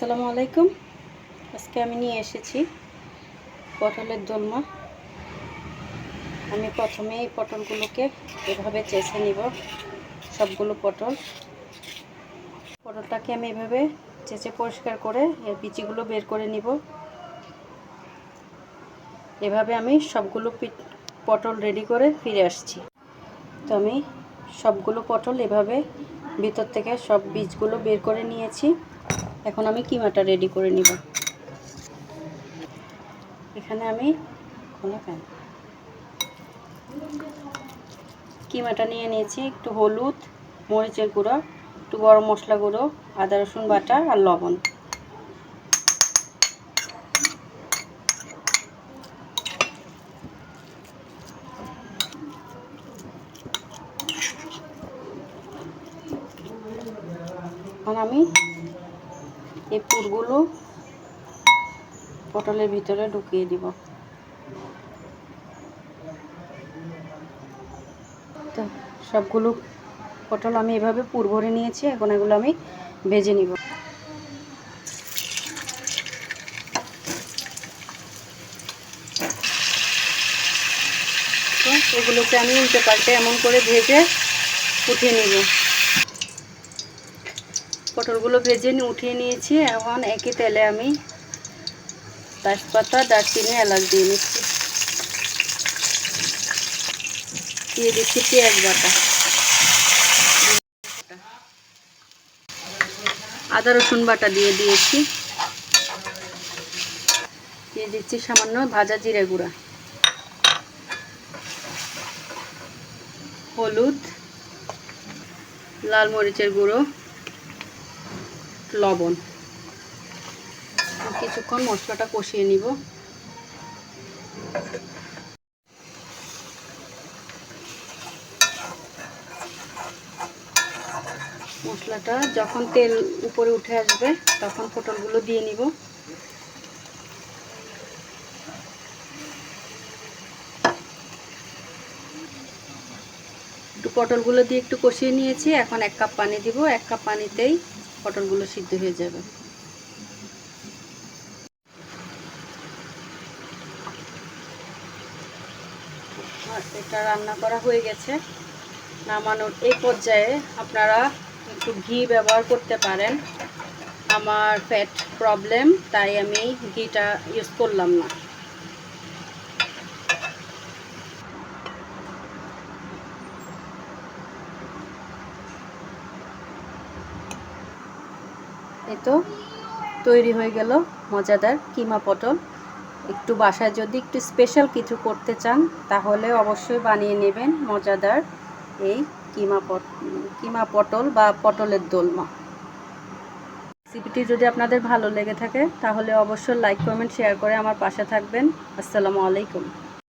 আসসালামু আলাইকুম। আজকে আমি নিয়ে এসেছি পটলের দোলমা। আমি প্রথমে এই পটলগুলোকে এভাবে চেষে নিব, সবগুলো পটল। পটলটাকে আমি এভাবে চেঁচে পরিষ্কার করে এর বিচিগুলো বের করে নিব। এভাবে আমি সবগুলো পটল রেডি করে ফিরে আসছি। তো আমি সবগুলো পটল এভাবে ভিতর থেকে সব বীজগুলো বের করে নিয়েছি। এখন আমি কিমাটা রেডি করে নিব। এখানে আমি খোলা কিমাটা নিয়ে নিয়েছি, একটু হলুদ, মরিচের গুঁড়ো, একটু গরম মশলা গুঁড়ো, আদা, রসুন বাটা আর লবণ। এখন আমি এই পুরগুলো পটলের ভিতরে ঢুকিয়ে দিব। তো সবগুলো পটল আমি এভাবে পুর ভরে নিয়েছি, এখন এগুলো আমি ভেজে নিব। এগুলোকে আমি উল্টে পাল্টে এমন করে ভেজে উঠিয়ে নিব। পটলগুলো ভেজে নিয়ে উঠিয়ে নিয়েছি। এখন একই তেলে আমি তেজপাতা, দারচিনি, এলাচ দিয়ে নিচ্ছি। দিয়ে দিচ্ছি পেঁয়াজ বাটা। আদা, রসুন বাটা দিয়ে দিয়েছি। দিয়ে দিচ্ছি সামান্য ভাজা জিরে গুঁড়া। হলুদ, লাল মরিচের গুঁড়ো। লবণ। কিছুক্ষণ মশলাটা কষিয়ে নিব। মশলাটা যখন তেল উপরে উঠে আসবে, তখন পটলগুলো দিয়ে নিব। একটু পটলগুলো দিয়ে একটু কষিয়ে নিয়েছি। এখন এক কাপ পানি দিব। এক কাপ পানিতেই পটলগুলো সিদ্ধ হয়ে যাবে। আর এটা রান্না করা হয়ে গেছে। নামানোর এই পর্যায়ে আপনারা একটু ঘি ব্যবহার করতে পারেন। আমার ফ্যাট প্রবলেম, তাই আমি ঘিটা ইউজ করলাম না। এই তো তৈরি হয়ে গেল মজাদার কিমা পটল। একটু বাসায় যদি একটু স্পেশাল কিছু করতে চান, তাহলে অবশ্যই বানিয়ে নেবেন মজাদার এই কিমা পট, কিমা পটল বা পটলের দোলমা। রেসিপিটি যদি আপনাদের ভালো লেগে থাকে, তাহলে অবশ্যই লাইক কমেন্ট শেয়ার করে আমার পাশে থাকবেন। আসসালামু আলাইকুম।